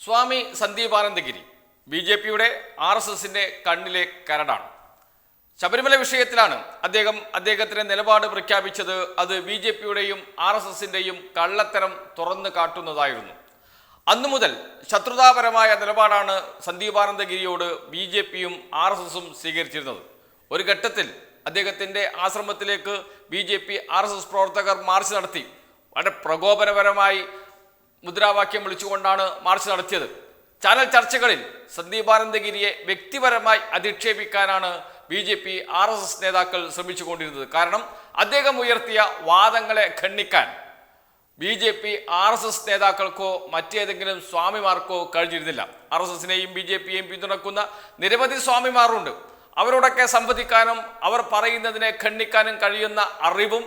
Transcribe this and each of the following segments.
സ്വാമി Sandeepanandagiri B J പിയുടെ R S എസിന്റെ കണ്ണിലെ കരടാണ്. ശബരിമല വിഷയത്തിലാണ് അദ്ദേഹം അദ്ദേഹത്തിന്റെ നിലപാട് പ്രഖ്യാപിച്ചത്. അത് ബി ജെ പിയുടെയും ആർ എസ് എസിന്റെയും കള്ളത്തരം തുറന്നു കാട്ടുന്നതായിരുന്നു. അന്നു മുതൽ ശത്രുതാപരമായ നിലപാടാണ് സന്ദീപാനന്ദഗിരിയോട് ബി ജെ പിയും ആർ എസ് എസും സ്വീകരിച്ചിരുന്നത്. ഒരു ഘട്ടത്തിൽ അദ്ദേഹത്തിന്റെ ആശ്രമത്തിലേക്ക് B J P R S S പ്രവർത്തകർ മാർച്ച് നടത്തി. വളരെ പ്രകോപനപരമായി മുദ്രാവാക്യം വിളിച്ചുകൊണ്ടാണ് മാർച്ച് നടത്തിയത്. ചാനൽ ചർച്ചകളിൽ സന്ദീപാനന്ദഗിരിയെ വ്യക്തിപരമായി അധിക്ഷേപിക്കാനാണ് B J P R S S നേതാക്കൾ ശ്രമിച്ചുകൊണ്ടിരുന്നത്. കാരണം അദ്ദേഹം ഉയർത്തിയ വാദങ്ങളെ ഖണ്ഡിക്കാൻ B J P R S S നേതാക്കൾക്കോ മറ്റേതെങ്കിലും സ്വാമിമാർക്കോ കഴിഞ്ഞിരുന്നില്ല. ആർ എസ് എസിനെയും ബി ജെ പിയെയും പിന്തുണക്കുന്ന നിരവധി സ്വാമിമാരുണ്ട്. അവരോടൊക്കെ സംവദിക്കാനും അവർ പറയുന്നതിനെ ഖണ്ഡിക്കാനും കഴിയുന്ന അറിവും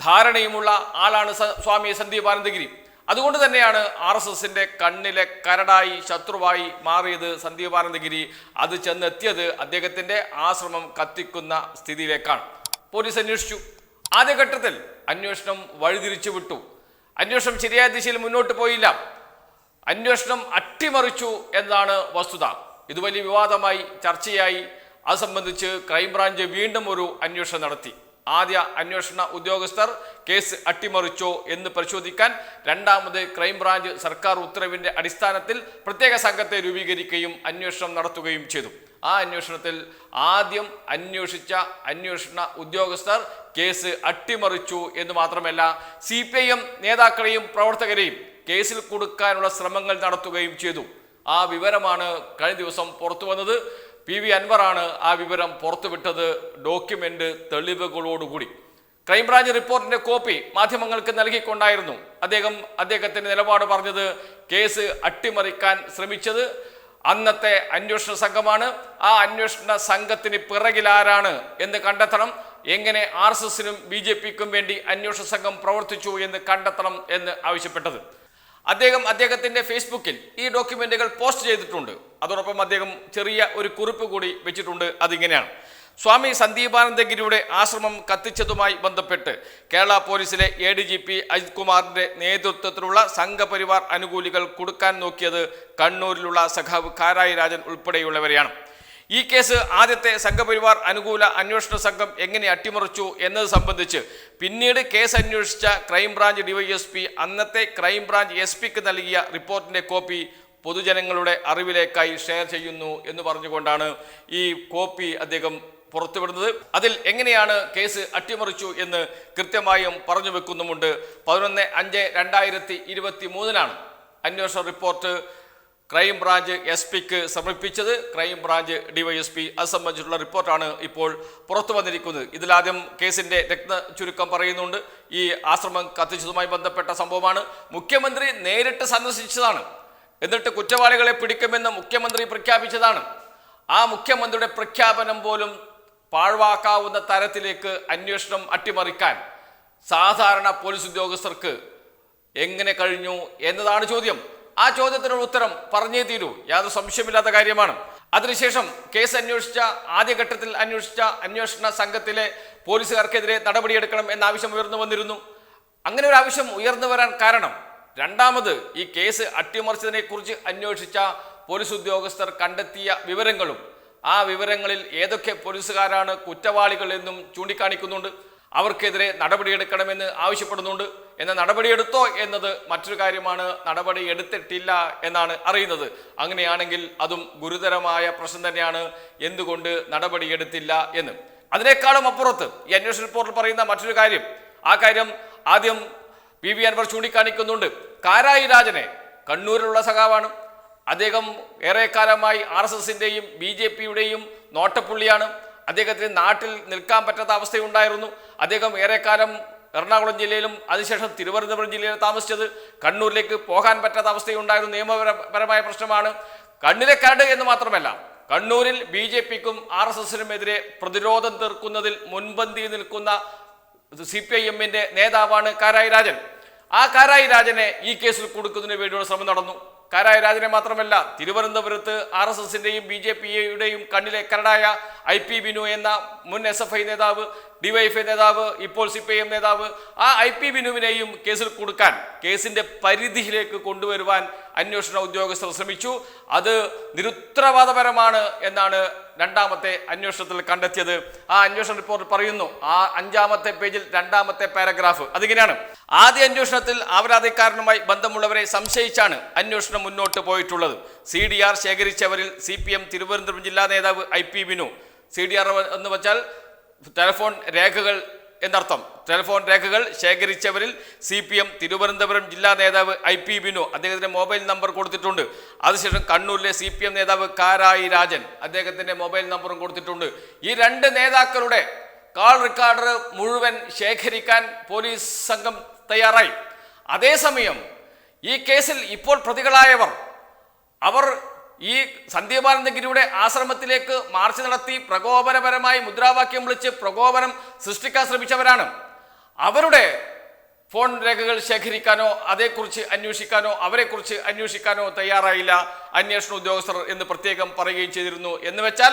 ധാരണയുമുള്ള ആളാണ് സ്വാമി സന്ദീപാനന്ദഗിരി അതുകൊണ്ട് തന്നെയാണ് ആർ എസ് എസിന്റെ കണ്ണിലെ കരടായി ശത്രുവായി മാറിയത് സന്ദീപാനന്ദഗിരി അത് ചെന്നെത്തിയത് അദ്ദേഹത്തിന്റെ ആശ്രമം കത്തിക്കുന്ന സ്ഥിതിയിലേക്കാണ്. പോലീസ് അന്വേഷിച്ചു. ആദ്യഘട്ടത്തിൽ അന്വേഷണം വഴിതിരിച്ചു വിട്ടു. അന്വേഷണം ശരിയായ ദിശയിൽ മുന്നോട്ട് പോയില്ല. അന്വേഷണം അട്ടിമറിച്ചു എന്നാണ് വസ്തുത. ഇത് വലിയ വിവാദമായി ചർച്ചയായി. അത് സംബന്ധിച്ച് ക്രൈംബ്രാഞ്ച് വീണ്ടും ഒരു അന്വേഷണം നടത്തി. ആദ്യ അന്വേഷണ ഉദ്യോഗസ്ഥർ കേസ് അട്ടിമറിച്ചോ എന്ന് പരിശോധിക്കാൻ രണ്ടാമത് ക്രൈംബ്രാഞ്ച് സർക്കാർ ഉത്തരവിന്റെ അടിസ്ഥാനത്തിൽ പ്രത്യേക സംഘത്തെ രൂപീകരിക്കുകയും അന്വേഷണം നടത്തുകയും ചെയ്തു. ആ അന്വേഷണത്തിൽ ആദ്യം അന്വേഷിച്ച അന്വേഷണ ഉദ്യോഗസ്ഥർ കേസ് അട്ടിമറിച്ചു എന്ന് മാത്രമല്ല സി പി ഐ എം നേതാക്കളെയും പ്രവർത്തകരെയും കേസിൽ കൊടുക്കാനുള്ള ശ്രമങ്ങൾ നടത്തുകയും ചെയ്തു. ആ വിവരമാണ് കഴിഞ്ഞ ദിവസം പുറത്തു വന്നത്. പി വി അൻവറാണ് ആ വിവരം പുറത്തുവിട്ടത് ഡോക്യുമെന്റ് തെളിവുകളോടുകൂടി. ക്രൈംബ്രാഞ്ച് റിപ്പോർട്ടിന്റെ കോപ്പി മാധ്യമങ്ങൾക്ക് നൽകിക്കൊണ്ടായിരുന്നു. അദ്ദേഹം അദ്ദേഹത്തിന്റെ നിലപാട് പറഞ്ഞത് കേസ് അട്ടിമറിക്കാൻ ശ്രമിച്ചത്. അന്നത്തെ അന്വേഷണ സംഘമാണ്. ആ അന്വേഷണ സംഘത്തിന് പിറകിലാരാണ് എന്ന് കണ്ടെത്തണം. എങ്ങനെ ആർ എസ് എസിനും ബി ജെ പിക്കും വേണ്ടി അന്വേഷണ സംഘം പ്രവർത്തിച്ചു എന്ന് കണ്ടെത്തണം എന്ന് ആവശ്യപ്പെട്ടത്. അദ്ദേഹം അദ്ദേഹത്തിന്റെ ഫേസ്ബുക്കിൽ ഈ ഡോക്യുമെന്റുകൾ പോസ്റ്റ് ചെയ്തിട്ടുണ്ട്. അതോടൊപ്പം അദ്ദേഹം ചെറിയ ഒരു കുറിപ്പ് കൂടി വെച്ചിട്ടുണ്ട്. അതിങ്ങനെയാണ്. സ്വാമി സന്ദീപാനന്ദഗിരിയുടെ ആശ്രമം കത്തിച്ചതുമായി ബന്ധപ്പെട്ട് കേരള പോലീസിലെ A D G P Ajith കുമാറിന്റെ നേതൃത്വത്തിലുള്ള സംഘപരിവാർ അനുകൂലികൾ കൊടുക്കാൻ നോക്കിയത് കണ്ണൂരിലുള്ള സഖാവ് കാരായി രാജൻ ഉൾപ്പെടെയുള്ളവരെയാണ്. ഈ കേസ് ആദ്യത്തെ സംഘപരിവാർ അനുകൂല അന്വേഷണ സംഘം എങ്ങനെ അട്ടിമറിച്ചു എന്നത് സംബന്ധിച്ച് പിന്നീട് കേസ് അന്വേഷിച്ച ക്രൈംബ്രാഞ്ച് ഡിവൈഎസ്പി അന്നത്തെ ക്രൈംബ്രാഞ്ച് എസ് പിക്ക് നൽകിയ റിപ്പോർട്ടിന്റെ കോപ്പി പൊതുജനങ്ങളുടെ അറിവിലേക്കായി ഷെയർ ചെയ്യുന്നു എന്ന് പറഞ്ഞുകൊണ്ടാണ് ഈ കോപ്പി അദ്ദേഹം പുറത്തുവിടുന്നത്. അതിൽ എങ്ങനെയാണ് കേസ് അട്ടിമറിച്ചു എന്ന് കൃത്യമായും പറഞ്ഞു വെക്കുന്നുമുണ്ട് പതിനൊന്ന് അഞ്ച് രണ്ടായിരത്തി ഇരുപത്തി മൂന്നിനാണ് അന്വേഷണ റിപ്പോർട്ട് ക്രൈംബ്രാഞ്ച് എസ് പിക്ക് സമർപ്പിച്ചത്. ക്രൈംബ്രാഞ്ച് ഡിവൈഎസ്പി അത് സംബന്ധിച്ചുള്ള റിപ്പോർട്ടാണ് ഇപ്പോൾ പുറത്തു വന്നിരിക്കുന്നത്. ഇതിലാദ്യം കേസിന്റെ രത്ന ചുരുക്കം പറയുന്നുണ്ട്. ഈ ആശ്രമം കത്തിച്ചതുമായി ബന്ധപ്പെട്ട സംഭവമാണ്. മുഖ്യമന്ത്രി നേരിട്ട് സന്ദർശിച്ചതാണ്. എന്നിട്ട് കുറ്റവാളികളെ പിടിക്കുമെന്ന് മുഖ്യമന്ത്രി പ്രഖ്യാപിച്ചതാണ്. ആ മുഖ്യമന്ത്രിയുടെ പ്രഖ്യാപനം പോലും പാഴ്വാക്കാവുന്ന തരത്തിലേക്ക് അന്വേഷണം അട്ടിമറിക്കാൻ സാധാരണ പോലീസ് ഉദ്യോഗസ്ഥർക്ക് എങ്ങനെ കഴിഞ്ഞു എന്നതാണ് ചോദ്യം. ആ ചോദ്യത്തിനുള്ള ഉത്തരം പറഞ്ഞേ തീരൂ. യാതൊരു സംശയമില്ലാത്ത കാര്യമാണ്. അതിനുശേഷം കേസ് അന്വേഷിച്ച ആദ്യഘട്ടത്തിൽ അന്വേഷിച്ച അന്വേഷണ സംഘത്തിലെ പോലീസുകാർക്കെതിരെ നടപടിയെടുക്കണം എന്ന ആവശ്യം ഉയർന്നു വന്നിരുന്നു. അങ്ങനെ ഒരു ആവശ്യം ഉയർന്നു വരാൻ കാരണം രണ്ടാമത് ഈ കേസ് അട്ടിമറിച്ചതിനെ കുറിച്ച് അന്വേഷിച്ച പോലീസ് ഉദ്യോഗസ്ഥർ കണ്ടെത്തിയ വിവരങ്ങളും ആ വിവരങ്ങളിൽ ഏതൊക്കെ പോലീസുകാരാണ് കുറ്റവാളികൾ എന്നും ചൂണ്ടിക്കാണിക്കുന്നുണ്ട്. അവർക്കെതിരെ നടപടിയെടുക്കണമെന്ന് ആവശ്യപ്പെടുന്നുണ്ട്. എന്നാൽ നടപടിയെടുത്തോ എന്നത് മറ്റൊരു കാര്യമാണ്. നടപടി എടുത്തിട്ടില്ല എന്നാണ് അറിയുന്നത്. അങ്ങനെയാണെങ്കിൽ അതും ഗുരുതരമായ പ്രശ്നം തന്നെയാണ്. എന്തുകൊണ്ട് നടപടിയെടുത്തില്ല എന്ന്. അതിനേക്കാളും അപ്പുറത്ത് ഈ അന്വേഷണ റിപ്പോർട്ടിൽ പറയുന്ന മറ്റൊരു കാര്യം. ആ കാര്യം ആദ്യം പി വി അൻവർ ചൂണ്ടിക്കാണിക്കുന്നുണ്ട്. കാരായി രാജനെ കണ്ണൂരിലുള്ള സഖാവാണ്. അദ്ദേഹം ഏറെക്കാലമായി ആർ എസ് എസിന്റെയും ബി ജെ പിയുടെയും നോട്ടപ്പുള്ളിയാണ്. അദ്ദേഹത്തിന് നാട്ടിൽ നിൽക്കാൻ പറ്റാത്ത അവസ്ഥയുണ്ടായിരുന്നു. അദ്ദേഹം ഏറെക്കാലം എറണാകുളം ജില്ലയിലും അതിനുശേഷം തിരുവനന്തപുരം ജില്ലയിൽ താമസിച്ചത് കണ്ണൂരിലേക്ക് പോകാൻ പറ്റാത്ത അവസ്ഥയുണ്ടായിരുന്നു. നിയമപരമായ പ്രശ്നമാണ്. കണ്ണിലെ കരട് എന്ന് മാത്രമല്ല കണ്ണൂരിൽ ബി ജെ പിക്കും ആർ എസ് എസിനുമെതിരെ പ്രതിരോധം തീർക്കുന്നതിൽ മുൻപന്തിയിൽ നിൽക്കുന്ന സി പി ഐ എമ്മിന്റെ നേതാവാണ് കാരായി രാജൻ. ആ കാരായി രാജനെ ഈ കേസിൽ കൊടുക്കുന്നതിന് വേണ്ടിയുള്ള ശ്രമം നടന്നു. കാരായി രാജനെ മാത്രമല്ല തിരുവനന്തപുരത്ത് ആർ എസ് എസിന്റെയും ബി ജെ പിയുടെയും കണ്ണിലെ കരടായ ഐ പി ബിനു എന്ന മുൻ എസ് എഫ് ഐ നേതാവ് ഡിവൈഎഫ്ഐ നേതാവ് ഇപ്പോൾ സി പി ഐ എം നേതാവ് ആ ഐ പി ബിനുവിനെയും കേസിൽ കൊടുക്കാൻ കേസിന്റെ പരിധിയിലേക്ക് കൊണ്ടുവരുവാൻ അന്വേഷണ ഉദ്യോഗസ്ഥർ ശ്രമിച്ചു. അത് നിരുത്തരവാദപരമാണ് എന്നാണ് രണ്ടാമത്തെ അന്വേഷണത്തിൽ കണ്ടെത്തിയത്. ആ അന്വേഷണ റിപ്പോർട്ട് പറയുന്നു. ആ അഞ്ചാമത്തെ പേജിൽ രണ്ടാമത്തെ പാരഗ്രാഫ് അതിങ്ങനെയാണ്. ആദ്യ അന്വേഷണത്തിൽ അപരാധിക്കാരനുമായി ബന്ധമുള്ളവരെ സംശയിച്ചാണ് അന്വേഷണം മുന്നോട്ട് പോയിട്ടുള്ളത്. സി ഡി ആർ ശേഖരിച്ചവരിൽ സി പി എം തിരുവനന്തപുരം ജില്ലാ നേതാവ് I P Binu. C D R എന്ന് വെച്ചാൽ ടെലിഫോൺ രേഖകൾ എന്നർത്ഥം. ടെലിഫോൺ രേഖകൾ ശേഖരിച്ചവരിൽ സി പി എം തിരുവനന്തപുരം ജില്ലാ നേതാവ് ഐ പി ബിനു അദ്ദേഹത്തിന്റെ മൊബൈൽ നമ്പർ കൊടുത്തിട്ടുണ്ട്. അതിനുശേഷം കണ്ണൂരിലെ സി പി എം നേതാവ് കാരായി രാജൻ അദ്ദേഹത്തിന്റെ മൊബൈൽ നമ്പറും കൊടുത്തിട്ടുണ്ട്. ഈ രണ്ട് നേതാക്കളുടെ കാൾ റെക്കോർഡർ മുഴുവൻ ശേഖരിക്കാൻ പോലീസ് സംഘം തയ്യാറായി. അതേസമയം ഈ കേസിൽ ഇപ്പോൾ പ്രതികളായവർ അവർ ഈ സന്ദീപാനന്ദഗിരിയുടെ ആശ്രമത്തിലേക്ക് മാർച്ച് നടത്തി പ്രകോപനപരമായി മുദ്രാവാക്യം വിളിച്ച് പ്രകോപനം സൃഷ്ടിക്കാൻ ശ്രമിച്ചവരാണ് അവരുടെ ഫോൺ രേഖകൾ ശേഖരിക്കാനോ അതേക്കുറിച്ച് അന്വേഷിക്കാനോ അവരെക്കുറിച്ച് അന്വേഷിക്കാനോ തയ്യാറായില്ല അന്വേഷണ ഉദ്യോഗസ്ഥർ എന്ന് പ്രത്യേകം പറയുകയും ചെയ്തിരുന്നു. എന്ന് വെച്ചാൽ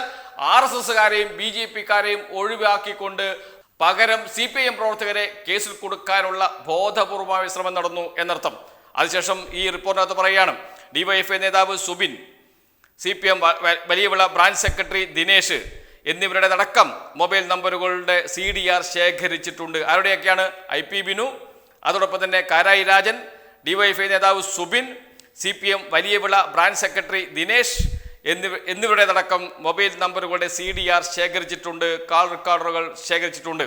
ആർ എസ് എസ്സുകാരെയും ബി ജെ പിക്കാരെയും ഒഴിവാക്കിക്കൊണ്ട് പകരം സി പി എം പ്രവർത്തകരെ കേസിൽ കൊടുക്കാനുള്ള ബോധപൂർവമായ ശ്രമം നടന്നു എന്നർത്ഥം. അതിനുശേഷം ഈ റിപ്പോർട്ടിനകത്ത് പറയുകയാണ് ഡിവൈഎഫ്ഐ നേതാവ് Subin C P M Valiyavila branch secretary Dinesh എന്നിവരുടെ അടക്കം മൊബൈൽ നമ്പറുകളുടെ സി ഡി ആർ ശേഖരിച്ചിട്ടുണ്ട്. ആരുടെയൊക്കെയാണ്? ഐ പി ബിനു അതോടൊപ്പം തന്നെ കാരായി രാജൻ ഡിവൈഎഫ്ഐ നേതാവ് Subin C P M Valiyavila branch secretary Dinesh എന്നിവ എന്നിവരുടേതടക്കം മൊബൈൽ നമ്പറുകളുടെ സി ഡി ആർ ശേഖരിച്ചിട്ടുണ്ട് കാൾ റെക്കോർഡറുകൾ ശേഖരിച്ചിട്ടുണ്ട്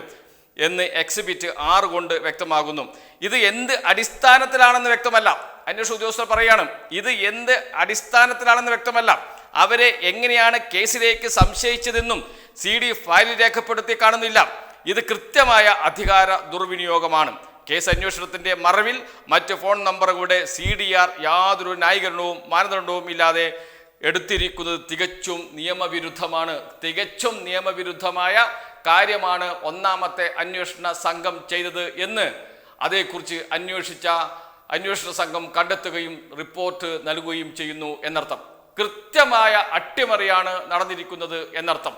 എന്ന് എക്സിബിറ്റ് ആറ് കൊണ്ട് വ്യക്തമാകുന്നു. ഇത് എന്ത് അടിസ്ഥാനത്തിലാണെന്ന് വ്യക്തമല്ല. അന്വേഷണ ഉദ്യോഗസ്ഥർ പറയുകയാണ് ഇത് എന്ത് അടിസ്ഥാനത്തിലാണെന്ന് വ്യക്തമല്ല. അവരെ എങ്ങനെയാണ് കേസിലേക്ക് സംശയിച്ചതെന്നും സി ഡി ഫയലിൽ രേഖപ്പെടുത്തി കാണുന്നില്ല. ഇത് കൃത്യമായ അധികാര ദുർവിനിയോഗമാണ്. കേസ് അന്വേഷണത്തിന്റെ മറവിൽ മറ്റ് ഫോൺ നമ്പറുകളുടെ സി ഡി ആർ യാതൊരു ന്യായീകരണവും മാനദണ്ഡവും ഇല്ലാതെ എടുത്തിരിക്കുന്നത് തികച്ചും നിയമവിരുദ്ധമാണ്. തികച്ചും നിയമവിരുദ്ധമായ കാര്യമാണ് ഒന്നാമത്തെ അന്വേഷണ സംഘം ചെയ്തത് എന്ന് അതേക്കുറിച്ച് അന്വേഷിച്ച അന്വേഷണ സംഘം കണ്ടെത്തുകയും റിപ്പോർട്ട് നൽകുകയും ചെയ്യുന്നു എന്നർത്ഥം. കൃത്യമായ അട്ടിമറിയാണ് നടന്നിരിക്കുന്നത് എന്നർത്ഥം.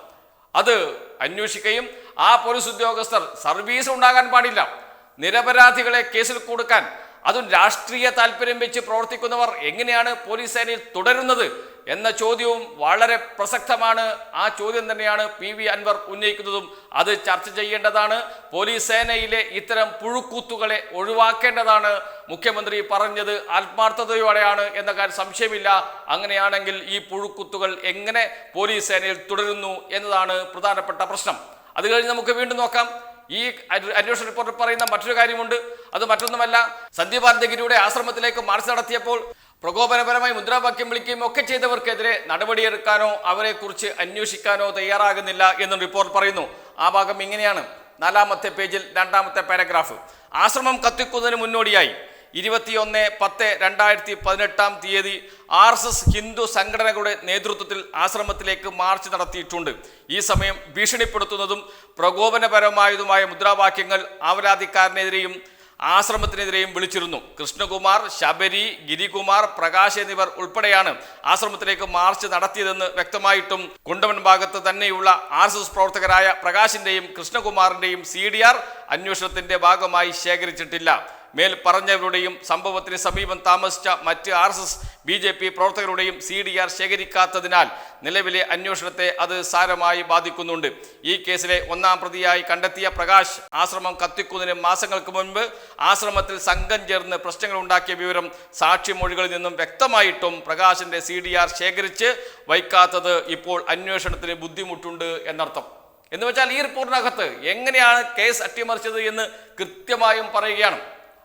അത് അന്വേഷിക്കുകയും ആ പോലീസ് ഉദ്യോഗസ്ഥർ സർവീസ് ഉണ്ടാകാൻ പാടില്ല. നിരപരാധികളെ കേസിൽ കൊടുക്കാൻ അതും രാഷ്ട്രീയ താല്പര്യം വെച്ച് പ്രവർത്തിക്കുന്നവർ എങ്ങനെയാണ് പോലീസ് സേനയിൽ തുടരുന്നത് എന്ന ചോദ്യവും വളരെ പ്രസക്തമാണ്. ആ ചോദ്യം തന്നെയാണ് പി വി അൻവർ ഉന്നയിക്കുന്നതും. അത് ചർച്ച ചെയ്യേണ്ടതാണ്. പോലീസ് സേനയിലെ ഇത്തരം പുഴുക്കൂത്തുകളെ ഒഴിവാക്കേണ്ടതാണ്. മുഖ്യമന്ത്രി പറഞ്ഞത് ആത്മാർത്ഥതയോടെയാണ് എന്ന കാര്യം സംശയമില്ല. അങ്ങനെയാണെങ്കിൽ ഈ പുഴുക്കുത്തുകൾ എങ്ങനെ പോലീസ് സേനയിൽ തുടരുന്നു എന്നതാണ് പ്രധാനപ്പെട്ട പ്രശ്നം. അത് കഴിഞ്ഞ് നമുക്ക് വീണ്ടും നോക്കാം. ഈ അന്വ- അന്വേഷണ റിപ്പോർട്ടിൽ പറയുന്ന മറ്റൊരു കാര്യമുണ്ട്. അത് മറ്റൊന്നുമല്ല സന്ദീപാനന്ദഗിരിയുടെ ആശ്രമത്തിലേക്ക് മാർച്ച് നടത്തിയപ്പോൾ പ്രകോപനപരമായി മുദ്രാവാക്യം വിളിക്കുകയും ഒക്കെ ചെയ്തവർക്കെതിരെ നടപടിയെടുക്കാനോ അവരെക്കുറിച്ച് അന്വേഷിക്കാനോ തയ്യാറാകുന്നില്ല എന്നും റിപ്പോർട്ട് പറയുന്നു. ആ ഭാഗം ഇങ്ങനെയാണ്. നാലാമത്തെ പേജിൽ രണ്ടാമത്തെ പാരഗ്രാഫ് ആശ്രമം കത്തിക്കുന്നതിന് മുന്നോടിയായി. ഇരുപത്തിയൊന്ന് പത്ത് രണ്ടായിരത്തി പതിനെട്ടാം തീയതി ആർ എസ് എസ് ഹിന്ദു സംഘടനകളുടെ നേതൃത്വത്തിൽ ആശ്രമത്തിലേക്ക് മാർച്ച് നടത്തിയിട്ടുണ്ട്. ഈ സമയം ഭീഷണിപ്പെടുത്തുന്നതും പ്രകോപനപരമായതുമായ മുദ്രാവാക്യങ്ങൾ ആവരാധിക്കാരനെതിരെയും ആശ്രമത്തിനെതിരെയും വിളിച്ചിരുന്നു. കൃഷ്ണകുമാർ ശബരി ഗിരികുമാർ പ്രകാശ് എന്നിവർ ഉൾപ്പെടെയാണ് ആശ്രമത്തിലേക്ക് മാർച്ച് നടത്തിയതെന്ന് വ്യക്തമായിട്ടും കുണ്ടമൻ ഭാഗത്ത് തന്നെയുള്ള ആർ എസ് എസ് പ്രവർത്തകരായ പ്രകാശിന്റെയും കൃഷ്ണകുമാറിന്റെയും സി ഡി ആർ അന്വേഷണത്തിന്റെ ഭാഗമായി ശേഖരിച്ചിട്ടില്ല. മേൽ പറഞ്ഞവരുടെയും സംഭവത്തിന് സമീപം താമസിച്ച മറ്റ് R S S B J P പ്രവർത്തകരുടെയും സി ഡി ആർ ശേഖരിക്കാത്തതിനാൽ നിലവിലെ അന്വേഷണത്തെ അത് സാരമായി ബാധിക്കുന്നുണ്ട്. ഈ കേസിലെ ഒന്നാം പ്രതിയായി കണ്ടെത്തിയ പ്രകാശ് ആശ്രമം കത്തിക്കുന്നതിന് മാസങ്ങൾക്ക് മുൻപ് ആശ്രമത്തിൽ സംഘം ചേർന്ന് പ്രശ്നങ്ങൾ ഉണ്ടാക്കിയ വിവരം സാക്ഷിമൊഴികളിൽ നിന്നും വ്യക്തമായിട്ടും പ്രകാശിന്റെ സി ഡി ആർ ശേഖരിച്ച് വയ്ക്കാത്തത് ഇപ്പോൾ അന്വേഷണത്തിന് ബുദ്ധിമുട്ടുണ്ട് എന്നർത്ഥം. എന്ന് വെച്ചാൽ ഈ റിപ്പോർട്ടിനകത്ത് എങ്ങനെയാണ് കേസ് അട്ടിമറിച്ചത് എന്ന് കൃത്യമായും പറയുകയാണ്.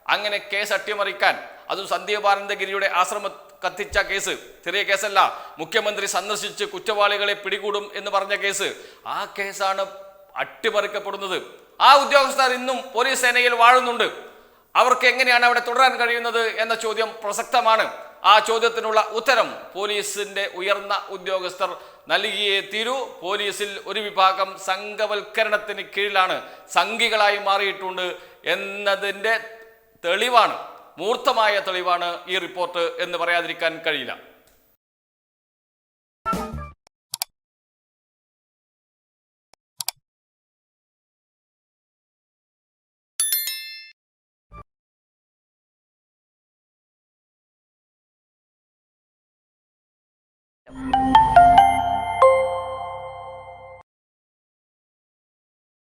അങ്ങനെ കേസ് അട്ടിമറിക്കാൻ അതും സന്ദീപാനന്ദഗിരിയുടെ ആശ്രമ കത്തിച്ച കേസ്. ചെറിയ കേസല്ല മുഖ്യമന്ത്രി സന്ദർശിച്ച് കുറ്റവാളികളെ പിടികൂടും എന്ന് പറഞ്ഞ കേസ്. ആ കേസാണ് അട്ടിമറിക്കപ്പെടുന്നത്. ആ ഉദ്യോഗസ്ഥർ ഇന്നും പോലീസ് സേനയിൽ വാഴുന്നുണ്ട്. അവർക്ക് എങ്ങനെയാണ് അവിടെ തുടരാൻ കഴിയുന്നത് എന്ന ചോദ്യം പ്രസക്തമാണ്. ആ ചോദ്യത്തിനുള്ള ഉത്തരം പോലീസിന്റെ ഉയർന്ന ഉദ്യോഗസ്ഥർ നൽകിയേ തീരൂ. പോലീസിൽ ഒരു വിഭാഗം സംഘവൽക്കരണത്തിന് കീഴിലാണ് സംഘികളായി മാറിയിട്ടുണ്ട് എന്നതിന്റെ തെളിവാണ്. മൂർത്തമായ തെളിവാണ് ഈ റിപ്പോർട്ട് എന്ന് പറയാതിരിക്കാൻ കഴിയില്ല.